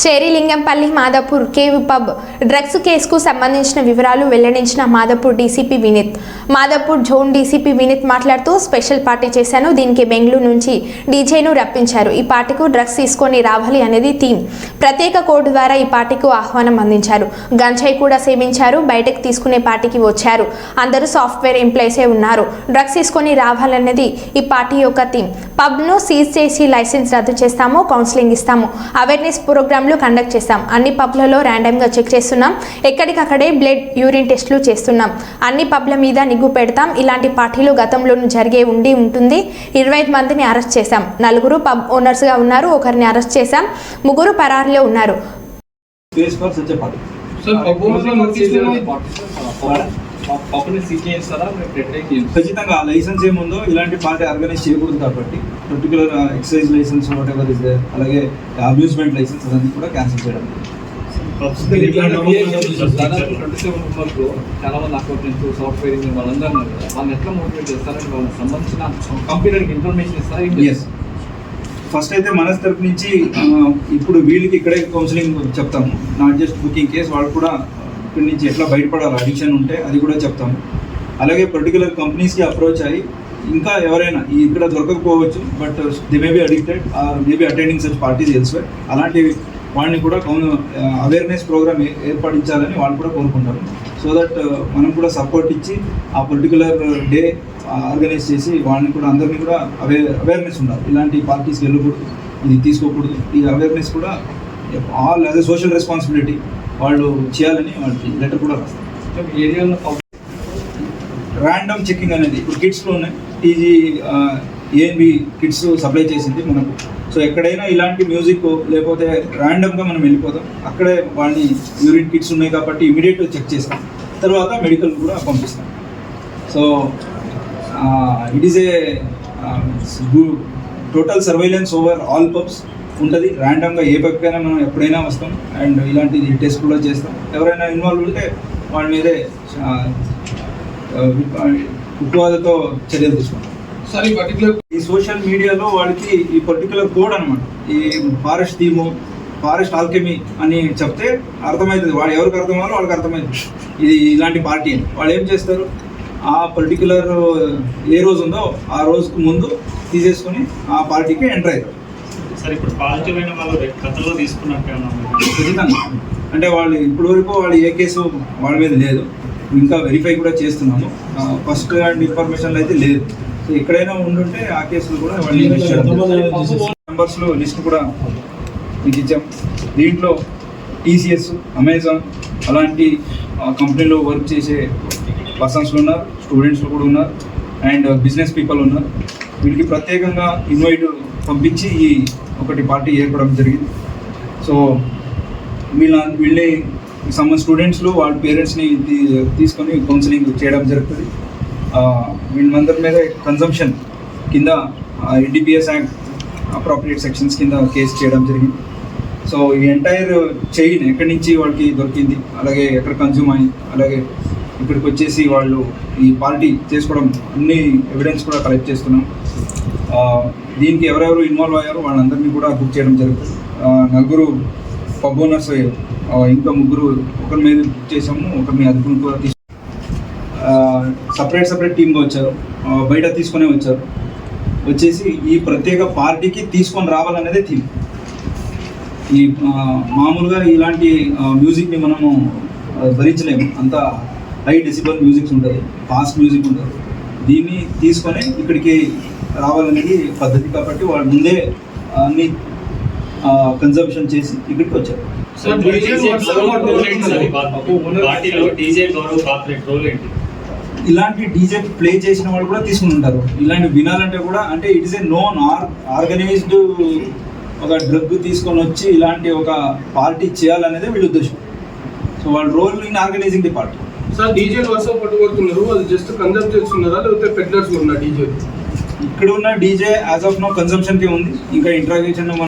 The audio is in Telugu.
Serilingampally Madhapur cave pub drugs కేసుకు సంబంధించిన వివరాలు వెల్లడించిన Madhapur DCP Vineeth. Madhapur zone DCP Vineeth మాట్లాడుతూ స్పెషల్ పార్టీ చేశాను దీనికి బెంగళూరు నుంచి డీజేను రప్పించారు. ఈ పార్టీకు డ్రగ్స్ తీసుకొని రావాలి అనేది థీమ్. ప్రత్యేక కోడ్ ద్వారా ఈ పార్టీకు ఆహ్వానం అందించారు. గంజాయి కూడా సేవించారు బయటకు తీసుకునే పార్టీకి వచ్చారు. అందరూ సాఫ్ట్వేర్ ఎంప్లాయీసే ఉన్నారు. డ్రగ్స్ తీసుకొని రావాలన్నది ఈ పార్టీ యొక్క థీమ్. పబ్ను సీజ్ చేసి లైసెన్స్ రద్దు చేస్తాము కౌన్సిలింగ్ ఇస్తాము. అవేర్నెస్ ప్రోగ్రాంలు కండక్ట్ చేస్తాం అన్ని పబ్లలో ర్యాండమ్గా చెక్ చేస్తున్నాం. ఎక్కడికక్కడే బ్లడ్ యూరిన్ టెస్టులు చేస్తున్నాం. అన్ని పబ్ల మీద నిగ్గు పెడతాం. ఇలాంటి పార్టీలు గతంలోనూ జరిగే ఉండి ఉంటుంది. ఇరవై ఐదు మందిని అరెస్ట్ చేశాం. నలుగురు పబ్ ఓనర్స్గా ఉన్నారు. ఒకరిని అరెస్ట్ చేశాం. ముగ్గురు పరారులో ఉన్నారు. పప్పుని సీజ్ చేస్తారా మీరు ప్రత్యేక ఖచ్చితంగా ఆ లైసెన్స్ ఏముందో ఇలాంటి పార్టీ ఆర్గనైజ్ చేయకూడదు కాబట్టి particular excise license whatever is అలాగే అమ్యూజ్మెంట్ లైసెన్స్ అదన్నీ కూడా క్యాన్సిల్ చేయడం. చాలా మంది అకౌంటెంట్స్ సాఫ్ట్వేర్ ఇంజనీర్ వాళ్ళందరూ ఉన్నారు కదా. వాళ్ళని ఎట్లా మోటివేట్ చేస్తారని వాళ్ళకి సంబంధించిన కంపెనీకి ఇన్ఫర్మేషన్ ఇస్తారా? ఏం ఎస్ ఫస్ట్ అయితే మన తరపు నుంచి ఇప్పుడు వీళ్ళకి ఇక్కడే కౌన్సిలింగ్ చెప్తాము. నాట్ జస్ట్ బుకింగ్ కేస్ వాళ్ళు కూడా ఇక్కడి నుంచి ఎట్లా బయటపడాలి? అడిక్షన్ ఉంటే అది కూడా చెప్తాము. అలాగే పర్టికులర్ కంపెనీస్కి అప్రోచ్ అయ్యి ఇంకా ఎవరైనా ఇక్కడ దొరకకపోవచ్చు but they may be addicted or maybe attending such parties elsewhere అలాంటి వాళ్ళని కూడా అవేర్నెస్ ప్రోగ్రామ్ uh, ఏర్పడించాలని వాళ్ళు కూడా కోరుకుంటారు. సో దట్ uh, మనం కూడా సపోర్ట్ ఇచ్చి ఆ పర్టికులర్ డే ఆర్గనైజ్ చేసి వాళ్ళని కూడా అందరినీ కూడా అవే అవేర్నెస్ ఉండాలి. ఇలాంటి పార్టీస్కి వెళ్ళకూడదు ఇది తీసుకోకూడదు. ఈ అవేర్నెస్ కూడా all as a social responsibility వాళ్ళు చేయాలని వాళ్ళకి లెటర్ కూడా రాస్తారు ఏరియాలో ర్యాండమ్ చెకింగ్ అనేది. ఇప్పుడు కిట్స్లో ఉన్నాయి. టీజీ ఏఎన్బి కిట్స్ సప్లై చేసింది మనకు. సో ఎక్కడైనా ఇలాంటి మ్యూజిక్ లేకపోతే ర్యాండమ్గా మనం వెళ్ళిపోతాం. అక్కడే వాళ్ళని యూరిన్ కిట్స్ ఉన్నాయి కాబట్టి ఇమీడియట్ చెక్ చేస్తాం. తర్వాత మెడికల్ కూడా పంపిస్తాం. So it is a total surveillance over all pubs ఉంటుంది. ర్యాండమ్గా ఏ పక్కైనా మనం ఎప్పుడైనా వస్తాం. అండ్ ఇలాంటి టెస్ట్ కూడా చేస్తాం. ఎవరైనా ఇన్వాల్వ్ ఉంటే వాళ్ళ మీదే ఉక్కువాదతో చర్యలు తీసుకుంటాం సార్ పర్టికులర్ ఈ సోషల్ మీడియాలో వాళ్ళకి ఈ పర్టికులర్ కోడ్ అనమాట ఈ ఫారెస్ట్ థీము ఫారెస్ట్ ఆల్కెమీ అని చెప్తే అర్థమవుతుంది వాడు ఎవరికి అర్థమయ్యాలో వాళ్ళకి అర్థమవుతుంది ఇది ఇలాంటి పార్టీ అని. వాళ్ళు ఏం చేస్తారు? ఆ పర్టికులర్ ఏ రోజు ఉందో ఆ రోజుకు ముందు తీసేసుకొని ఆ పార్టీకి ఎంటర్ అవుతారు. సార్ ఇప్పుడు పాజిటివ్ అయిన వాళ్ళు గతంలో తీసుకున్నట్టే అంటే వాళ్ళు ఇప్పటి వరకు వాళ్ళు ఏ కేసు వాళ్ళ మీద లేదు. ఇంకా వెరిఫై కూడా చేస్తున్నాము. ఫస్ట్ హ్యాండ్ ఇన్ఫర్మేషన్లు అయితే లేదు. సో ఎక్కడైనా ఉండుంటే ఆ కేసులు కూడా వాళ్ళు మెంబర్స్లో లిస్ట్ కూడా మీకు ఇచ్చాం. దీంట్లో టీసీఎస్ అమెజాన్ అలాంటి కంపెనీలో వర్క్ చేసే పర్సన్స్లు ఉన్నారు స్టూడెంట్స్లు కూడా ఉన్నారు అండ్ బిజినెస్ పీపుల్ ఉన్నారు. వీళ్ళకి ప్రత్యేకంగా ఇన్వైట్ పంపించి ఈ ఒకటి పార్టీ ఏర్పడడం జరిగింది. సో వీళ్ళ వీళ్ళే సమ్ స్టూడెంట్స్లో వాళ్ళ పేరెంట్స్ని తీసుకొని కౌన్సిలింగ్ చేయడం జరుగుతుంది. వీళ్ళందరి మీద కన్సంప్షన్ కింద ఎన్డీపీఎస్ యాక్ట్ అప్రాప్రియేట్ సెక్షన్స్ కింద కేసు చేయడం జరిగింది. సో ఈ ఎంటైర్ చైన్ ఎక్కడి నుంచి వాళ్ళకి దొరికింది అలాగే ఎక్కడ కన్జ్యూమ్ అయింది అలాగే ఇక్కడికి వచ్చేసి వాళ్ళు ఈ పార్టీ చేసుకోవడం అన్ని ఎవిడెన్స్ కూడా కలెక్ట్ చేస్తున్నాం. దీనికి ఎవరెవరు ఇన్వాల్వ్ అయ్యారో వాళ్ళందరినీ కూడా బుక్ చేయడం జరుగుతుంది. నలుగురు పబ్ ఓనర్స్ ఇంకా ముగ్గురు ఒకరి మీద బుక్ చేసాము ఒకరిని అదుపును కూడా తీసు సపరేట్ సపరేట్ టీమ్గా వచ్చారు. బయట తీసుకునే వచ్చారు. వచ్చేసి ఈ ప్రత్యేక పార్టీకి తీసుకొని రావాలనేదే థీమ్ ఈ మామూలుగా ఇలాంటి మ్యూజిక్ని మనము భరించలేము అంత హై డెసిబల్ మ్యూజిక్స్ ఉంటుంది. ఫాస్ట్ మ్యూజిక్ ఉంటుంది. దీన్ని తీసుకొని ఇక్కడికి రావాలనేది పద్ధతి కాబట్టి వాళ్ళు ముందే అన్ని కన్జంప్షన్ చేసి ఇక్కడికి వచ్చారు. ఇలాంటి డీజే ప్లే చేసిన వాళ్ళు కూడా తీసుకుని ఉంటారు. ఇలాంటి వినాలంటే కూడా అంటే it is a known or organised ఒక డ్రగ్ తీసుకొని వచ్చి ఇలాంటి ఒక పార్టీ చేయాలనేదే వీళ్ళ ఉద్దేశం. సో వాళ్ళ role in organising the party sir DJ వర్షం పట్టుకొడుతున్నారు. అది జస్ట్ కన్సల్ట్ చేస్తున్నారా? లేకపోతే పెట్లర్స్ ఉన్నా డీజే ఇక్కడ ఉన్న డీజే యాజ్ ఆఫ్ నో కన్సంప్షన్కి ఉంది. ఇంకా ఇంట్రాగేషన్